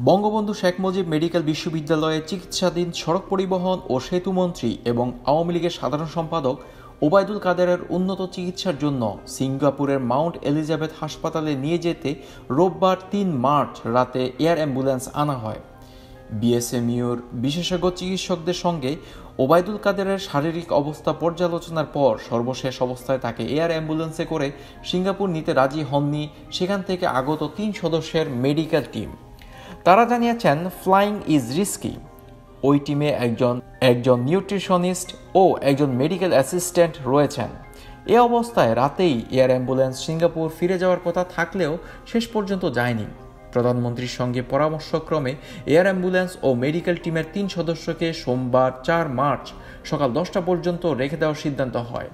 Bangabandhu Sheikh Mujib medical বিশ্ববিদ্যালয়ে চিকিৎসাধীন সড়ক পরিবহন ও সেতুমন্ত্রী এবং আওয়ামী লীগের সাধারণ সম্পাদক ওবায়দুল কাদেরের উন্নত চিকিৎসার জন্য সিঙ্গাপুরের মাউন্ট এলিজাবেথ হাসপাতালে নিয়ে যেতে রোববার তিন মার্চ রাতে এয়ার অ্যাম্বুলেন্স আনা হয়। বিএসএমইউর বিশেষজ্ঞ চিকিৎসকদের সঙ্গে ওবায়দুল কাদেরের শারীরিক অবস্থা পর্যালোচনার পর সর্বশেষ অবস্থায় তাকে এয়ার অ্যাম্বুলেন্সে করে সিঙ্গাপুর নিতে রাজি হননি। সেখান থেকে আগত তিন সদস্যের মেডিকেল টিম। তারা জানিয়েছেন ফ্লাইং ইজ রিস্কি ওই টিমে একজন একজন নিউট্রিশনিস্ট ও একজন মেডিকেল অ্যাসিস্ট্যান্ট রয়েছেন। এ অবস্থায় রাতেই এয়ার অ্যাম্বুলেন্স সিঙ্গাপুর ফিরে যাওয়ার কথা থাকলেও শেষ পর্যন্ত যায়নি। প্রধানমন্ত্রীর সঙ্গে পরামর্শক্রমে এয়ার অ্যাম্বুলেন্স ও মেডিকেল টিমের তিন সদস্যকে সোমবার চার মার্চ সকাল দশটা পর্যন্ত রেখে দেওয়ার সিদ্ধান্ত হয়।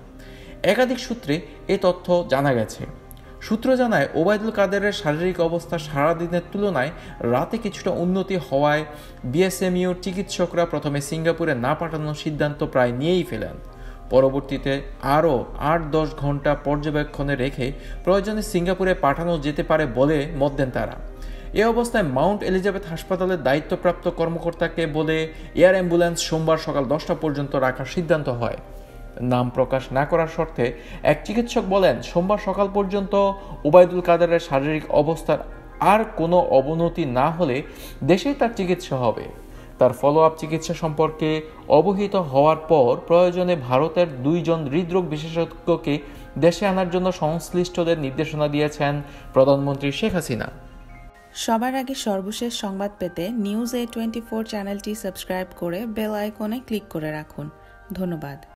একাধিক সূত্রে এ তথ্য জানা গেছে। সূত্র জানায়, ওবায়দুল কাদেরের শারীরিক অবস্থা সারাদিনের তুলনায় রাতে কিছুটা উন্নতি হওয়ায় বিএসএমইউর চিকিৎসকরা প্রথমে সিঙ্গাপুরে না পাঠানোর সিদ্ধান্ত প্রায় নিয়েই ফেলেন। পরবর্তীতে আরও আট দশ ঘণ্টা পর্যবেক্ষণে রেখে প্রয়োজনে সিঙ্গাপুরে পাঠানো যেতে পারে বলে মত দেন তারা। এ অবস্থায় মাউন্ট এলিজাবেথ হাসপাতালের দায়িত্বপ্রাপ্ত কর্মকর্তাকে বলে এয়ার অ্যাম্বুলেন্স সোমবার সকাল দশটা পর্যন্ত রাখার সিদ্ধান্ত হয়। নাম প্রকাশ না করার শর্তে এক চিকিৎসক বলেন, সোমবার সকাল পর্যন্ত ওবায়দুল কাদেরের শারীরিক অবস্থার আর কোনো অবনতি না হলে দেশেই তার চিকিৎসা হবে। তার ফলো আপ চিকিৎসা সম্পর্কে অবহিত হওয়ার পর প্রয়োজনে ভারতের দুইজন হৃদরোগ বিশেষজ্ঞকে দেশে আনার জন্য সংশ্লিষ্টদের নির্দেশনা দিয়েছেন প্রধানমন্ত্রী শেখ হাসিনা। সবার আগে সর্বশেষ সংবাদ পেতে নিউজ এ টোয়েন্টি ফোর চ্যানেলটি সাবস্ক্রাইব করে বেল আইকনে ক্লিক করে রাখুন। ধন্যবাদ।